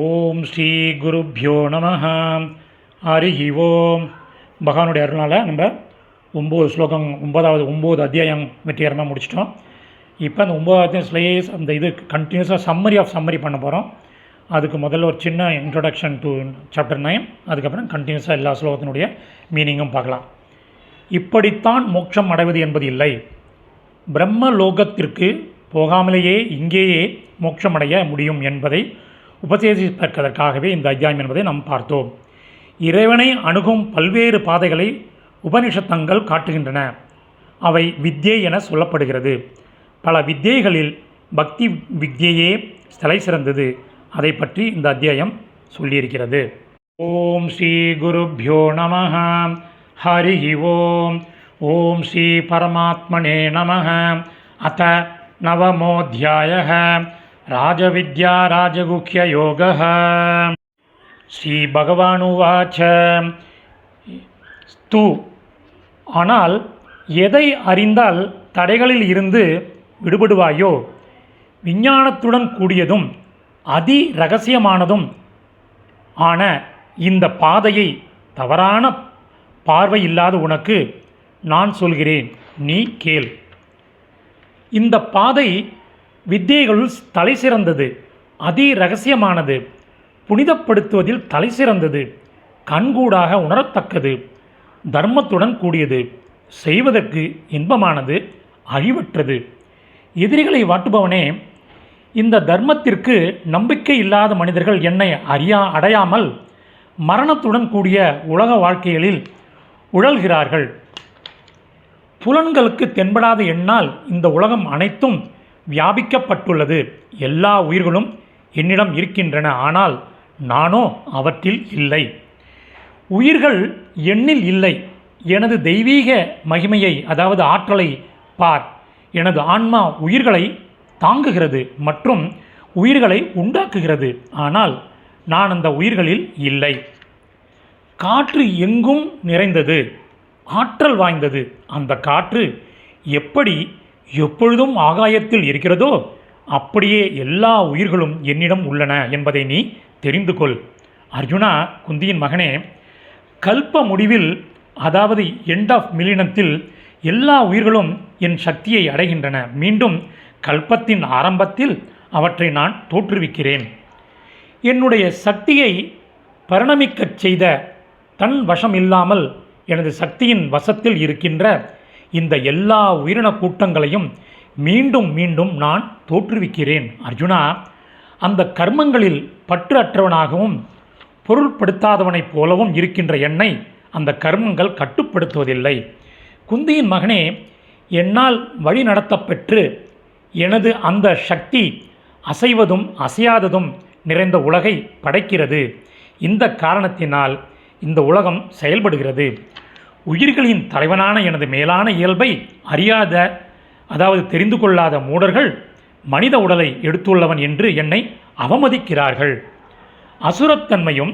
ஓம் ஸ்ரீ குருப்யோ நம ஹரிஹி ஓம். பகவானுடைய அருளால் நம்ம ஒம்பது ஸ்லோகம் ஒன்பதாவது ஒம்பது அத்தியாயம் வெற்றிகரமாக முடிச்சிட்டோம். இப்போ அந்த ஒம்பதாவது ஸ்லேஸ் அந்த இது கண்டினியூஸாக சம்மரி ஆஃப் சம்மரி பண்ண போகிறோம் அதுக்கு முதல்ல ஒரு சின்ன இன்ட்ரொடக்ஷன் டு சாப்டர் நைன் அதுக்கப்புறம் கண்டினியூஸாக எல்லா ஸ்லோகத்தினுடைய மீனிங்கும் பார்க்கலாம். இப்படித்தான் மோட்சம் அடைவது என்பது இல்லை. பிரம்ம லோகத்திற்கு போகாமலேயே இங்கேயே மோட்சமடைய முடியும் என்பதை உபதேசிப்பதற்காகவே இந்த அத்தியாயம் என்பதை நாம் பார்த்தோம். இறைவனை அணுகும் பல்வேறு பாதைகளை உபனிஷத்தங்கள் காட்டுகின்றன. அவை வித்யை என சொல்லப்படுகிறது. பல வித்தியைகளில் பக்தி வித்யையே தலை சிறந்தது. அதை பற்றி இந்த அத்தியாயம் சொல்லியிருக்கிறது. ஓம் ஸ்ரீ குருப்பியோ நம ஹரி ஓம். ஓம் ஸ்ரீ பரமாத்மனே நம அத்த நவமோத்தியாய ராஜவித்யா ராஜகுஹ்யயோகः ஸ்ரீபகவானுவாச்ச ஸ்து. ஆனால் எதை அறிந்தால் தடைகளில் இருந்து விடுபடுவாயோ? விஞ்ஞானத்துடன் கூடியதும் அதி ரகசியமானதும் ஆன இந்த பாதையை தவறான பார்வை இல்லாத உனக்கு நான் சொல்கிறேன். நீ கேள். இந்த பாதை வித்தியைகளுள் தலை சிறந்தது. அதி ரகசியமானது புனிதப்படுத்துவதில் தலை சிறந்தது. கண்கூடாக உணரத்தக்கது. தர்மத்துடன் கூடியது. செய்வதற்கு இன்பமானது. அழிவற்றது. எதிரிகளை வாட்டுபவனே இந்த தர்மத்திற்கு நம்பிக்கை இல்லாத மனிதர்கள் என்னை அறியா அடையாமல் மரணத்துடன் கூடிய உலக வாழ்க்கைகளில் உழல்கிறார்கள். புலன்களுக்கு தென்படாத எண்ணால் இந்த உலகம் அனைத்தும் வியாபிக்கப்பட்டுள்ளது. எல்லா உயிர்களும் என்னிடம் இருக்கின்றன ஆனால் நானோ அவற்றில் இல்லை. உயிர்கள் எண்ணில் இல்லை. எனது தெய்வீக மகிமையை அதாவது ஆற்றலை பார். எனது ஆன்மா உயிர்களை தாங்குகிறது மற்றும் உயிர்களை உண்டாக்குகிறது. ஆனால் நான் அந்த உயிர்களில் இல்லை. காற்று எங்கும் நிறைந்தது. ஆற்றல் வாய்ந்தது. அந்த காற்று எப்படி எப்பொழுதும் ஆகாயத்தில் இருக்கிறதோ அப்படியே எல்லா உயிர்களும் என்னிடம் உள்ளன என்பதை நீ தெரிந்து கொள். அர்ஜுனா குந்தியின் மகனே கல்ப முடிவில் அதாவது எண்ட் ஆஃப் மிலினத்தில் எல்லா உயிர்களும் என் சக்தியை அடைகின்றன. மீண்டும் கல்பத்தின் ஆரம்பத்தில் அவற்றை நான் தோற்றுவிக்கிறேன். என்னுடைய சக்தியை பரிணமிக்கச் செய்த தன் வசம் இல்லாமல் எனது சக்தியின் வசத்தில் இருக்கின்ற இந்த எல்லா உயிரின கூட்டங்களையும் மீண்டும் மீண்டும் நான் தோற்றுவிக்கிறேன் அர்ஜுனா. அந்த கர்மங்களில் பற்று அற்றவனாகவும் பொருள்படுத்தாதவனைப் போலவும் இருக்கின்ற என்னை அந்த கர்மங்கள் கட்டுப்படுத்துவதில்லை. குந்தியின் மகனே என்னால் வழி நடத்தப்பெற்று எனது அந்த சக்தி அசைவதும் அசையாததும் நிறைந்த உலகை படைக்கிறது. இந்த காரணத்தினால் இந்த உலகம் செயல்படுகிறது. உயிர்களின் தலைவனான எனது மேலான இயல்பை அறியாத அதாவது தெரிந்து கொள்ளாத மூடர்கள் மனித உடலை எடுத்துள்ளவன் என்று என்னை அவமதிக்கிறார்கள். அசுரத்தன்மையும்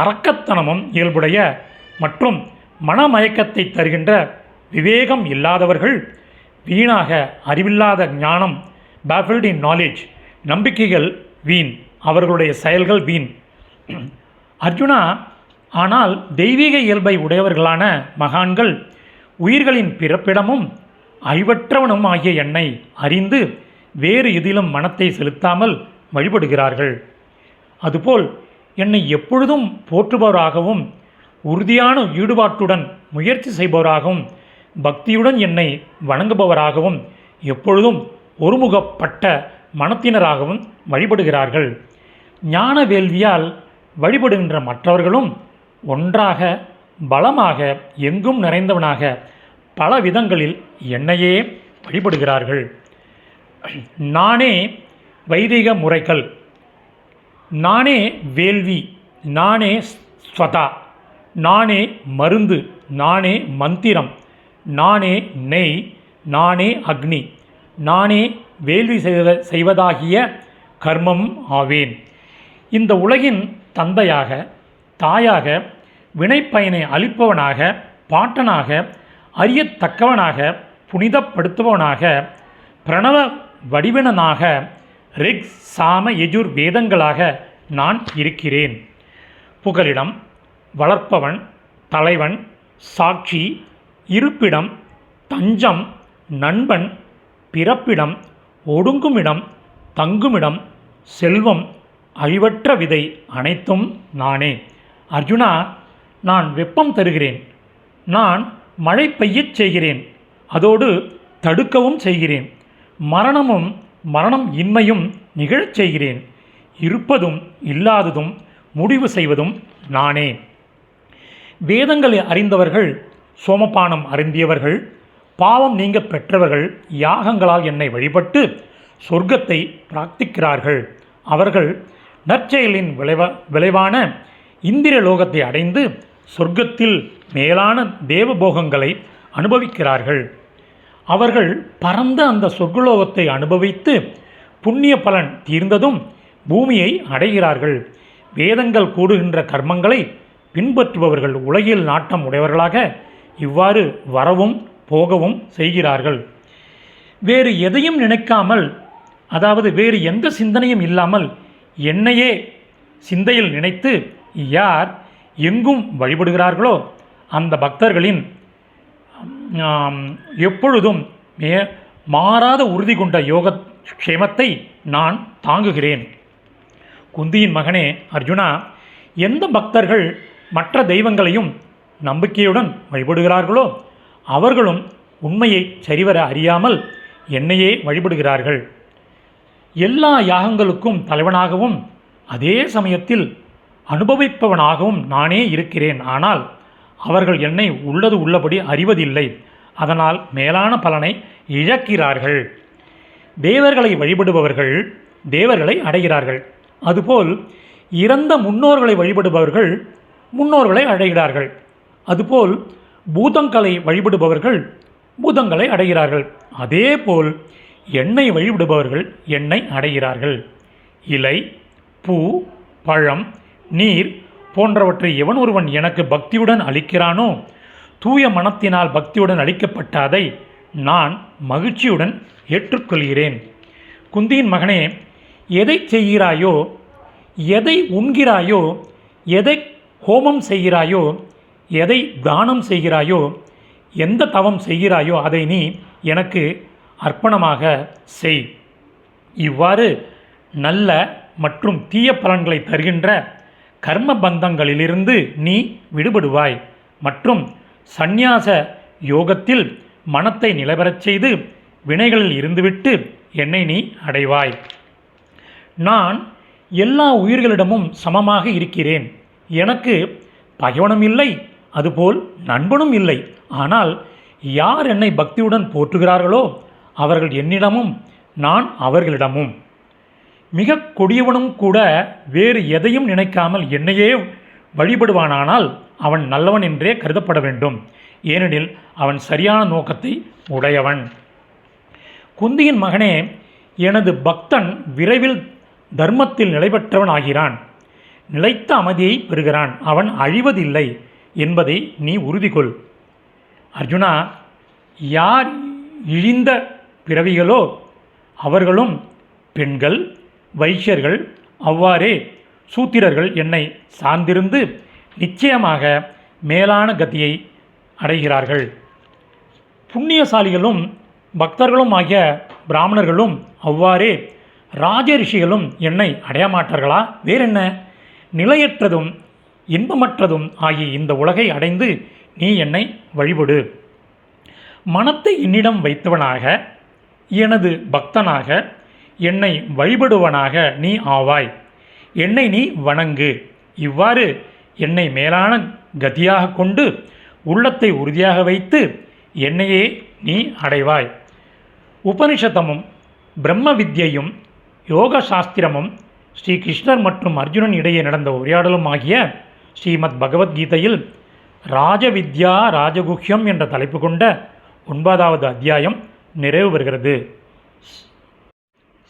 அரக்கத்தனமும் இயல்புடைய மற்றும் மனமயக்கத்தை தருகின்ற விவேகம் இல்லாதவர்கள் வீணாக அறிவில்லாத ஞானம் பேஃபில்ட் இன் நாலேஜ் நம்பிக்கைகள் வீண் அவர்களுடைய செயல்கள் வீண். அர்ஜுனா ஆனால் தெய்வீக இயல்பை உடையவர்களான மகான்கள் உயிர்களின் பிறப்பிடமும் அழிவற்றவனும் ஆகிய என்னை அறிந்து வேறு எதிலும் மனத்தை செலுத்தாமல் வழிபடுகிறார்கள். அதுபோல் என்னை எப்பொழுதும் போற்றுபவராகவும் உறுதியான ஈடுபாட்டுடன் முயற்சி செய்பவராகவும் பக்தியுடன் என்னை வணங்குபவராகவும் எப்பொழுதும் ஒருமுகப்பட்ட மனத்தினராகவும் வழிபடுகிறார்கள். ஞான வேள்வியால் வழிபடுகின்ற மற்றவர்களும் ஒன்றாக பலமாக எங்கும் நிறைந்தவனாக பல விதங்களில் என்னையே வழிபடுகிறார்கள். நானே வைதிக முறைகள். நானே வேள்வி. நானே ஸ்வதா. நானே மருந்து. நானே மந்திரம். நானே நெய். நானே அக்னி. நானே வேள்வி செய்வ செய்வதாகிய கர்மம் ஆவேன். இந்த உலகின் தந்தையாக தாயாக வினைப்பயனை அளிப்பவனாக பாட்டனாக அறியத்தக்கவனாக புனிதப்படுத்துபவனாக பிரணவ வடிவினனாக ரிக் சாம எஜுர் வேதங்களாக நான் இருக்கிறேன். புகலிடம் வளர்ப்பவன் தலைவன் சாட்சி இருப்பிடம் தஞ்சம் நண்பன் பிறப்பிடம் ஒடுங்குமிடம் தங்குமிடம் செல்வம் அழிவற்ற விதை அனைத்தும் நானே. அர்ஜுனா நான் வெப்பம் தருகிறேன். நான் மழை பெய்யச் செய்கிறேன். அதோடு தடுக்கவும் செய்கிறேன். மரணமும் மரணம் இன்மையும் நிகழச் செய்கிறேன். இருப்பதும் இல்லாததும் முடிவு செய்வதும் நானே. வேதங்களை அறிந்தவர்கள் சோமபானம் அருந்தியவர்கள் பாவம் நீங்க பெற்றவர்கள் யாகங்களால் என்னை வழிபட்டு சொர்க்கத்தை பிரார்த்திக்கிறார்கள். அவர்கள் நற்செயலின் விளைவா விளைவான இந்திர லோகத்தை அடைந்து சொர்க்கத்தில் மேலான தேவபோகங்களை அனுபவிக்கிறார்கள். அவர்கள் பரந்த அந்த சொர்க்கலோகத்தை அனுபவித்து புண்ணிய பலன் தீர்ந்ததும் பூமியை அடைகிறார்கள். வேதங்கள் கூடுகின்ற கர்மங்களை பின்பற்றுபவர்கள் உலகில் நாட்டம் உடையவர்களாக இவ்வாறு வரவும் போகவும் செய்கிறார்கள். வேறு எதையும் நினைக்காமல் அதாவது வேறு எந்த சிந்தனையும் இல்லாமல் என்னையே சிந்தையில் நினைத்து யார் எங்கும் வழிபடுகிறார்களோ அந்த பக்தர்களின் எப்பொழுதும் மே மாறாத உறுதி கொண்ட யோக க்ஷேமத்தை நான் தாங்குகிறேன். குந்தியின் மகனே அர்ஜுனா எந்த பக்தர்கள் மற்ற தெய்வங்களையும் நம்பிக்கையுடன் வழிபடுகிறார்களோ அவர்களும் உண்மையை சரிவர அறியாமல் என்னையே வழிபடுகிறார்கள். எல்லா யாகங்களுக்கும் தலைவனாகவும் அதே சமயத்தில் அனுபவிப்பவனாகவும் நானே இருக்கிறேன். ஆனால் அவர்கள் என்னை உள்ளது உள்ளபடி அறிவதில்லை. அதனால் மேலான பலனை இழக்கிறார்கள். தேவர்களை வழிபடுபவர்கள் தேவர்களை அடைகிறார்கள். அதுபோல் இறந்த முன்னோர்களை வழிபடுபவர்கள் முன்னோர்களை அடைகிறார்கள். அதுபோல் பூதங்களை வழிபடுபவர்கள் பூதங்களை அடைகிறார்கள். அதேபோல் எண்ணெய் வழிபடுபவர்கள் என்னை அடைகிறார்கள். இலை பூ பழம் நீர் போன்றவற்றை எவன் ஒருவன் எனக்கு பக்தியுடன் அளிக்கிறானோ தூய மனத்தினால் பக்தியுடன் அளிக்கப்பட்ட அதை நான் மகிழ்ச்சியுடன் ஏற்றுக்கொள்கிறேன். குந்தியின் மகனே எதை செய்கிறாயோ எதை உண்கிறாயோ எதை ஹோமம் செய்கிறாயோ எதை தானம் செய்கிறாயோ எந்த தவம் செய்கிறாயோ அதை நீ எனக்கு அர்ப்பணமாக செய். இவ்வாறு நல்ல மற்றும் தீய பலன்களை தருகின்ற கர்ம பந்தங்களிலிருந்து நீ விடுபடுவாய். மற்றும் சந்நியாச யோகத்தில் மனத்தை நிலைபெறச் செய்து வினைகளில் இருந்துவிட்டு என்னை நீ அடைவாய். நான் எல்லா உயிர்களிடமும் சமமாக இருக்கிறேன். எனக்கு பகைவனும் இல்லை அதுபோல் நண்பனும் இல்லை. ஆனால் யார் என்னை பக்தியுடன் போற்றுகிறார்களோ அவர்கள் என்னிடமும் நான் அவர்களிடமும். மிக கொடியவனும் கூட வேறு எதையும் நினைக்காமல் என்னையே வழிபடுவானானால் அவன் நல்லவன் என்றே கருதப்பட வேண்டும். ஏனெனில் அவன் சரியான நோக்கத்தை உடையவன். குந்தியின் மகனே எனது பக்தன் விரைவில் தர்மத்தில் நிலைபெற்றவன் ஆகிறான் நிலைத்த அமைதியை பெறுகிறான். அவன் அழிவதில்லை என்பதை நீ உறுதி கொள் அர்ஜுனா யார் இழிந்த பிறவிகளோ அவர்களும் பெண்கள் வைஷ்யர்கள் அவ்வாறே சூத்திரர்கள் என்னை சார்ந்திருந்து நிச்சயமாக மேலான கதியை அடைகிறார்கள். புண்ணியசாலிகளும் பக்தர்களும் ஆகிய பிராமணர்களும் அவ்வாறே ராஜரிஷிகளும் என்னை அடைய மாட்டார்களா வேறென்ன? நிலையற்றதும் இன்பமற்றதும் ஆகிய இந்த உலகை அடைந்து நீ என்னை வழிபடு. மனத்தை என்னிடம் வைத்தவனாக எனது பக்தனாக என்னை வழிபடுவனாக நீ ஆவாய். என்னை நீ வணங்கு. இவ்வாறு என்னை மேலான கதியாக கொண்டு உள்ளத்தை உறுதியாக வைத்து என்னையே நீ அடைவாய். உபனிஷத்தமும் பிரம்ம வித்யையும் யோக சாஸ்திரமும் ஸ்ரீ கிருஷ்ணர் மற்றும் அர்ஜுனன் இடையே நடந்த உரையாடலும் ஆகிய ஸ்ரீமத் பகவத்கீதையில் ராஜவித்யா ராஜகுஹ்யம் என்ற தலைப்பு கொண்ட ஒன்பதாவது அத்தியாயம் நிறைவு பெறுகிறது.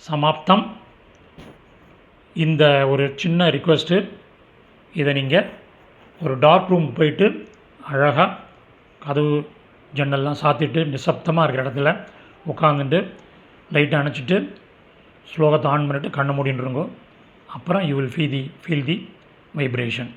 சமாப்தம். இந்த ஒரு சின்ன ரிக்வெஸ்ட்டு இதை நீங்கள் ஒரு டார்க் ரூம் போயிட்டு அழகாக கதவு ஜன்னல்லாம் சாத்திட்டு நிசப்தமாக இருக்கிற இடத்துல உட்காந்துட்டு லைட்டை அணைச்சிட்டு ஸ்லோகத்தை ஆன் பண்ணிட்டு கண்ணை மூடின்றுங்கோ அப்புறம் you will feel the feel the vibration